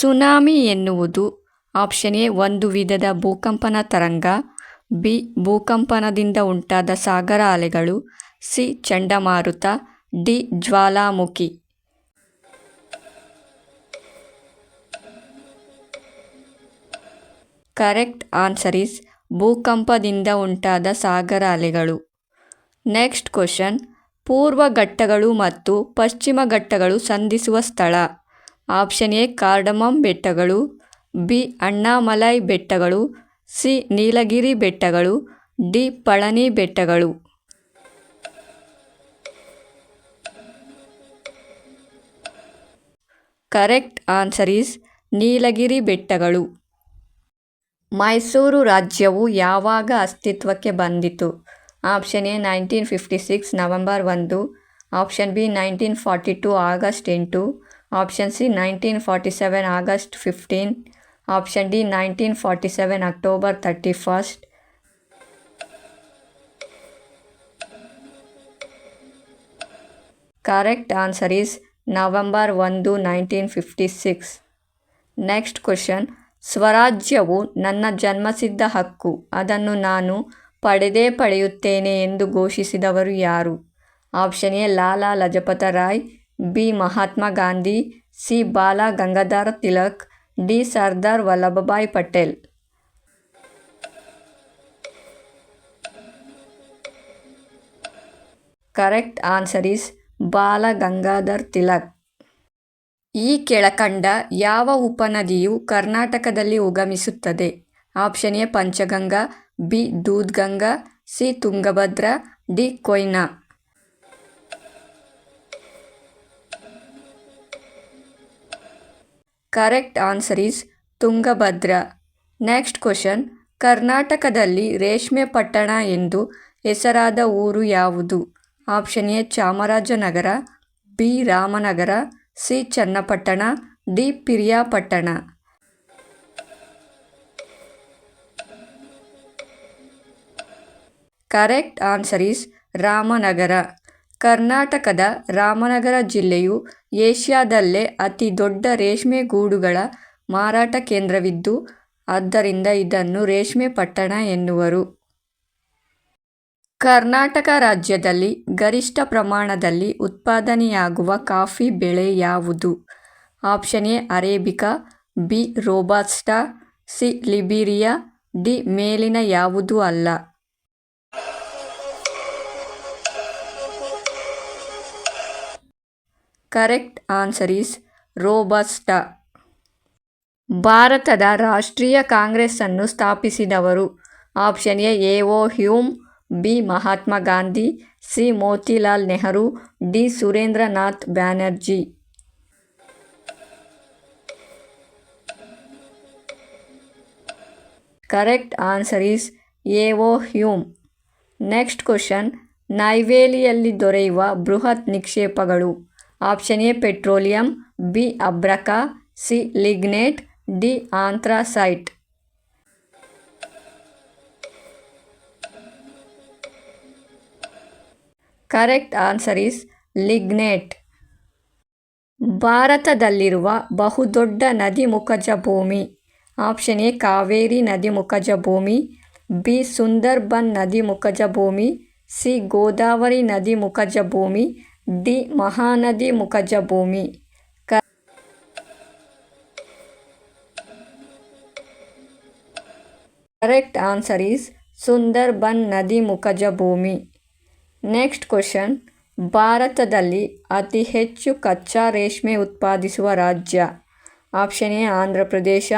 Tsunami ಎನ್ನುವುದು option A, ಒಂದು ವಿಧದ ಭೂಕಂಪನ ತರಂಗ, ಬಿ, ಭೂಕಂಪನದಿಂದ ಉಂಟಾದ ಸಾಗರ ಅಲೆಗಳು, ಸಿ, ಚಂಡಮಾರುತ, ಡಿ, ಜ್ವಾಲಾಮುಖಿ. ಕರೆಕ್ಟ್ ಆನ್ಸರ್ ಇಸ್ ಭೂಕಂಪದಿಂದ ಉಂಟಾದ ಸಾಗರ ಅಲೆಗಳು. ನೆಕ್ಸ್ಟ್ ಕ್ವಶನ್, ಪೂರ್ವ ಘಟ್ಟಗಳು ಮತ್ತು ಪಶ್ಚಿಮ ಘಟ್ಟಗಳು ಸಂಧಿಸುವ ಸ್ಥಳ. ಆಪ್ಷನ್ ಎ, ಕಾರ್ಡಮಮ್ ಬೆಟ್ಟಗಳು. ಬಿ, ಅಣ್ಣಾಮಲೈ ಬೆಟ್ಟಗಳು. ಸಿ, ನೀಲಗಿರಿ ಬೆಟ್ಟಗಳು. ಡಿ, ಪಳನಿ ಬೆಟ್ಟಗಳು. ಕರೆಕ್ಟ್ ಆನ್ಸರ್ ಈಸ್ ನೀಲಗಿರಿ ಬೆಟ್ಟಗಳು. ಮೈಸೂರು ರಾಜ್ಯವು ಯಾವಾಗ ಅಸ್ತಿತ್ವಕ್ಕೆ ಬಂದಿತು? Option A, nineteen fifty six, November ಒಂದು. Option B, nineteen forty two, August ಎಂಟು. Option C nineteen forty seven August fifteen option D nineteen forty seven October thirty first correct answer is November ಒಂದು nineteen fifty six next question ಸ್ವರಾಜ್ಯವು ನನ್ನ ಜನ್ಮಸಿದ್ಧ ಹಕ್ಕು. ಅದನ್ನು ನಾನು ಪಡೆದೇ ಪಡೆಯುತ್ತೇನೆ ಎಂದು ಘೋಷಿಸಿದವರು ಯಾರು? Option A Lala Lajpat Rai. B. Mahatma Gandhi, C. Bal Gangadhar Tilak, D. Sardar Vallabhbhai Patel. Correct answer is Bal Gangadhar Tilak. ಈ ಕೆಳಕಂಡ ಯಾವ ಉಪನದಿಯು ಕರ್ನಾಟಕದಲ್ಲಿ ಉಗಮಿಸುತ್ತದೆ? Option A, Panchganga, B, Dudhganga, C, Tungabhadra, D, Koyna. Correct answer is Tungabhadra. Next question, ಕರ್ನಾಟಕದಲ್ಲಿ ರೇಷ್ಮೆ ಪಟ್ಟಣ ಎಂದು ಹೆಸರಾದ ಊರು ಯಾವುದು? Option A, Chamarajanagar, B, Ramanagara, C, Channapatna, D, Piriyapatna. Correct answer is Ramanagara. ಕರ್ನಾಟಕದ ರಾಮನಗರ ಜಿಲ್ಲೆಯು ಏಷ್ಯಾದಲ್ಲೇ ಅತಿ ದೊಡ್ಡ ರೇಷ್ಮೆ ಗೂಡುಗಳ ಮಾರಾಟ ಕೇಂದ್ರವಿದ್ದು, ಆದ್ದರಿಂದ ಇದನ್ನು ರೇಷ್ಮೆ ಪಟ್ಟಣ ಎನ್ನುವರು. ಕರ್ನಾಟಕ ರಾಜ್ಯದಲ್ಲಿ ಗರಿಷ್ಠ ಪ್ರಮಾಣದಲ್ಲಿ ಉತ್ಪಾದನೆಯಾಗುವ ಕಾಫಿ ಬೆಳೆ ಯಾವುದು? Option A, arabica, B, robusta, C, liberica, D, ಮೇಲಿನ ಯಾವುದೂ ಅಲ್ಲ. Correct answer is robusta. ಭಾರತದ ರಾಷ್ಟ್ರೀಯ ಕಾಂಗ್ರೆಸ್ಸನ್ನು ಸ್ಥಾಪಿಸಿದವರು option A A, O, Hume, B, Mahatma Gandhi, C, Motilal Nehru, D, Surendranath Banerjee. Correct answer is A O Hume. Next question, ನೈವೇಲಿಯಲ್ಲಿ ದೊರೆಯುವ ಬೃಹತ್ ನಿಕ್ಷೇಪಗಳು. Option A petroleum B ಅಬ್ರಕ C lignite D anthracite correct answer is lignite ಭಾರತದಲ್ಲಿರುವ ಬಹುದೊಡ್ಡ ನದಿ ಮುಖಜ ಭೂಮಿ option A Kaveri ನದಿ ಮುಖಜ ಭೂಮಿ ಬಿ ಸುಂದರ್ಬನ್ ನದಿ ಮುಖಜ ಭೂಮಿ ಸಿ ಗೋದಾವರಿ ನದಿ ಮುಖಜ ಭೂಮಿ ಡಿ ಮಹಾನದಿ ಮುಖಜ ಭೂಮಿ. ಕರೆಕ್ಟ್ ಆನ್ಸರ್ ಈಸ್ ಸುಂದರ್ಬನ್ ನದಿ ಮುಖಜ ಭೂಮಿ. ನೆಕ್ಸ್ಟ್ ಕ್ವಶನ್, ಭಾರತದಲ್ಲಿ ಅತಿ ಹೆಚ್ಚು ಕಚ್ಚಾ ರೇಷ್ಮೆ ಉತ್ಪಾದಿಸುವ ರಾಜ್ಯ. Option A Andhra Pradesh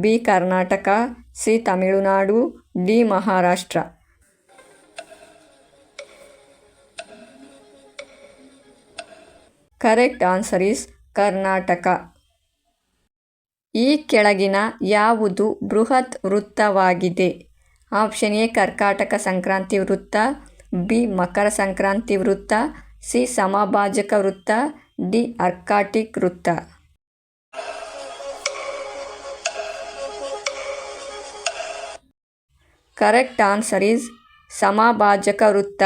B, Karnataka, C, Tamil Nadu, D, Maharashtra. Correct answer is Karnataka. ಈ ಕೆಳಗಿನ ಯಾವುದು ಬೃಹತ್ ವೃತ್ತವಾಗಿದೆ? ಆಪ್ಷನ್ ಎ, ಕರ್ಕಾಟಕ ಸಂಕ್ರಾಂತಿ ವೃತ್ತ, ಬಿ, ಮಕರ ಸಂಕ್ರಾಂತಿ ವೃತ್ತ, ಸಿ, ಸಮಭಾಜಕ ವೃತ್ತ, ಡಿ ಅರ್ಕಾಟಿಕ್ ವೃತ್ತ. ಕರೆಕ್ಟ್ ಆನ್ಸರ್ ಈಸ್ ಸಮಭಾಜಕ ವೃತ್ತ.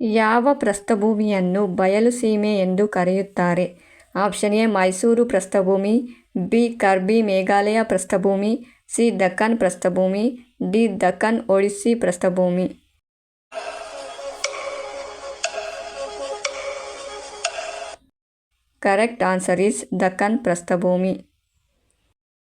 ಯಾವ ಪ್ರಸ್ಥಭೂಮಿಯನ್ನು ಬಯಲು ಸೀಮೆ ಎಂದು ಕರೆಯುತ್ತಾರೆ? ಆಪ್ಷನ್ ಎ, ಮೈಸೂರು ಪ್ರಸ್ಥಭೂಮಿ, ಬಿ, ಕರ್ಬಿ ಮೇಘಾಲಯ ಪ್ರಸ್ಥಭೂಮಿ, ಸಿ, ದಕ್ಕನ್ ಪ್ರಸ್ಥಭೂಮಿ, ಡಿ, ದಕ್ಕನ್ ಒಡಿಸ್ಸಿ ಪ್ರಸ್ಥಭೂಮಿ. ಕರೆಕ್ಟ್ ಆನ್ಸರ್ ಈಸ್ ದಕ್ಕನ್ ಪ್ರಸ್ಥಭೂಮಿ.